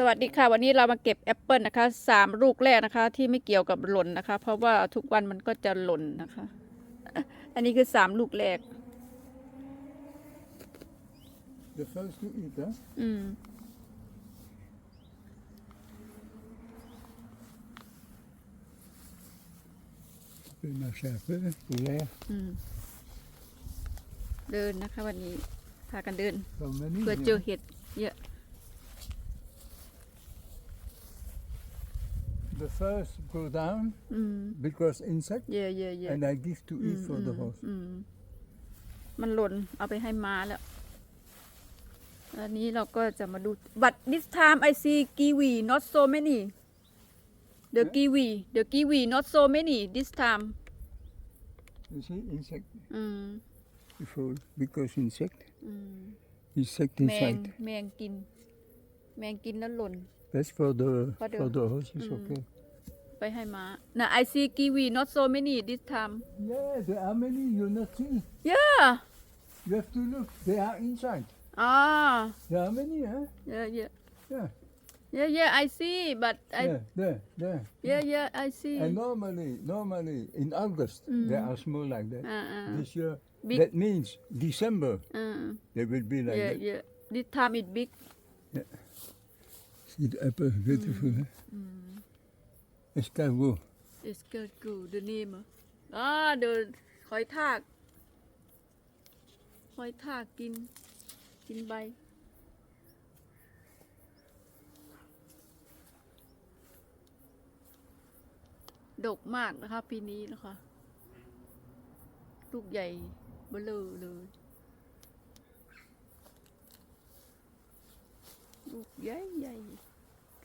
สวัสดีค่ะ วันนี้เรามาเก็บแอปเปิลนะคะสามลูกแรกนะคะ ที่ไม่เกี่ยวกับหล่นนะคะ เพราะว่าทุกวันมันก็จะหล่นนะคะ อันนี้คือสามลูกแรก The first to eat, hè? อืม Kun je maar zeggen, poulet. อืม เดินนะคะ วันนี้พากันเดิน Van me niet. เพื่อเจอเห็ดเยอะ The first go down อืม because insect, เยอะเยอะเยอะ and I give to eat for the horse. อืมมันหล่นเอาไปให้ม้าแล้วอันนี้เราก็จะมาดู but this time I see kiwi not so many the kiwi the kiwi not so many this time You see, insect อืม before because insect, อืม insect แมง inside. แมงกิน แมงกินแล้วหล่น That's for the For the- for the horse is Mm. okay. ไปให้ม้านะ I see kiwi not so many this time Yeah, there are many you not see. yeah You have to look. They are inside. อ่า There are many, huh? yeah yeah Yeah. yeah yeah I see but I There, there, there. yeah yeah I see And normally, normally in August they are small like that. อ่าอ่า This year, Big. that means December อ่า they will be like yeah that. yeah this time it big See The apple, beautiful, huh? Escargot. it's good good the name อ่าเดินหอยทากหอยทากกิน กินใบ ดกมากนะคะปีนี้นะคะ ลูกใหญ่เบลอเลยลูกใหญ่ใหญ่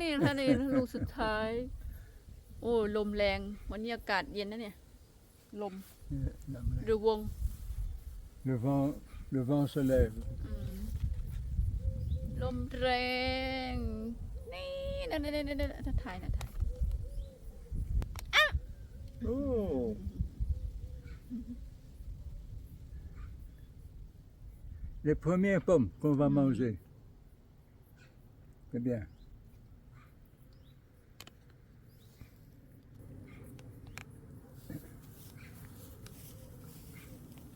นี่ท่านนี่ลูกสุดท้าย โอ้ลมแรง วันนี้อากาศเย็นนะเนี่ย ลม Yeah, la blague. หรือวง le vent, le vent se lève. ลมแรง นี่นั่นนั่นนั่นนั่นถ่ายนะถ่าย Oh! Les premières pommes qu'on va manger. C'est bien.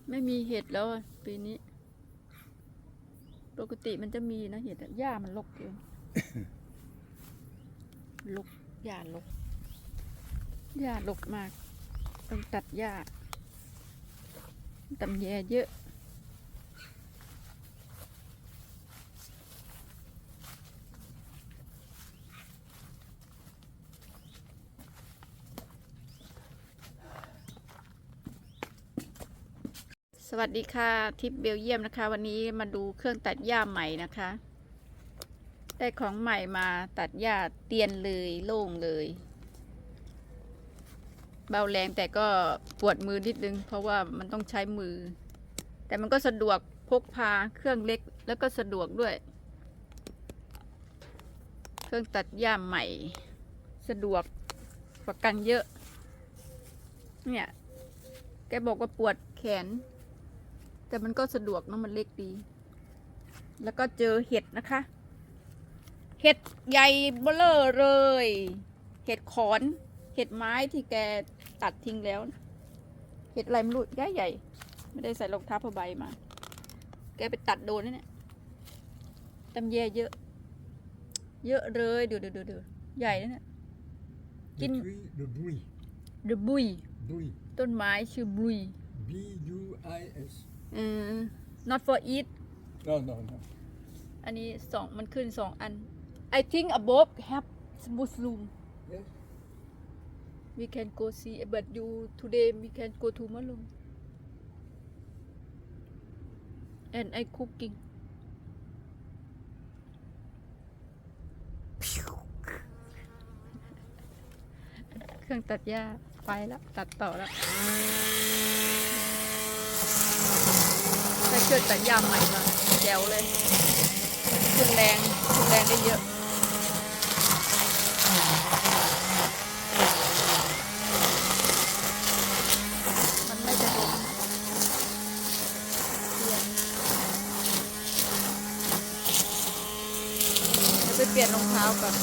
ไม่มีเห็ดแล้วปีนี้ ปกติมันจะมีนะเห็ดอะหญ้ามันรกเกินรกหญ้ารกหญ้ารกมาก ต้องตัดหญ้าตำแยเยอะ สวัสดีค่ะทิปเบลเยียมนะคะ วันนี้มาดูเครื่องตัดหญ้าใหม่นะคะ ได้ของใหม่มาตัดหญ้าเตียนเลยโล่งเลย เบาแรงแต่ก็ปวดมือนิดนึง เพราะว่ามันต้องใช้มือ แต่มันก็สะดวกพกพาเครื่องเล็กแล้วก็สะดวกด้วย เครื่องตัดหญ้าใหม่ สะดวกประกันเยอะ เนี่ยแกบอกว่าปวดแขน แต่มันก็สะดวกเนอะมันเล็กดี แล้วก็เจอเห็ดนะคะ เห็ดใหญ่เบ้อเลอเลย เห็ดขอน เห็ดไม้ที่แกตัดทิ้งแล้วนะเห็ดอะไรไม่รู้ใหญ่ใหญ่ๆไม่ได้ใส่รองเท้าผ้าใบมา แกไปตัดโดนนะเนี่ยตำแยเยอะ เยอะเลยดูดูดูดูใหญ่นะเนี่ย Le Kin- bruit, le bruit. เดบุย Bruit. ต้นไม้ชื่อบุย not for eat No, no, no. อันนี้สองมันขึ้นสองอัน I think above have Muslim Yes. we can go see but you today we can go to Malung and I cooking เครื่องตัดหญ้าไปแล้ว ตัดต่อแล้ว เครื่องตัดหญ้าใหม่มาแจ๋วเลยทุนแรงทุนแรงได้เยอะมันไม่จะล้มเปลี่ยนเดี๋ยวไปเปลี่ยนรองเท้าก่อน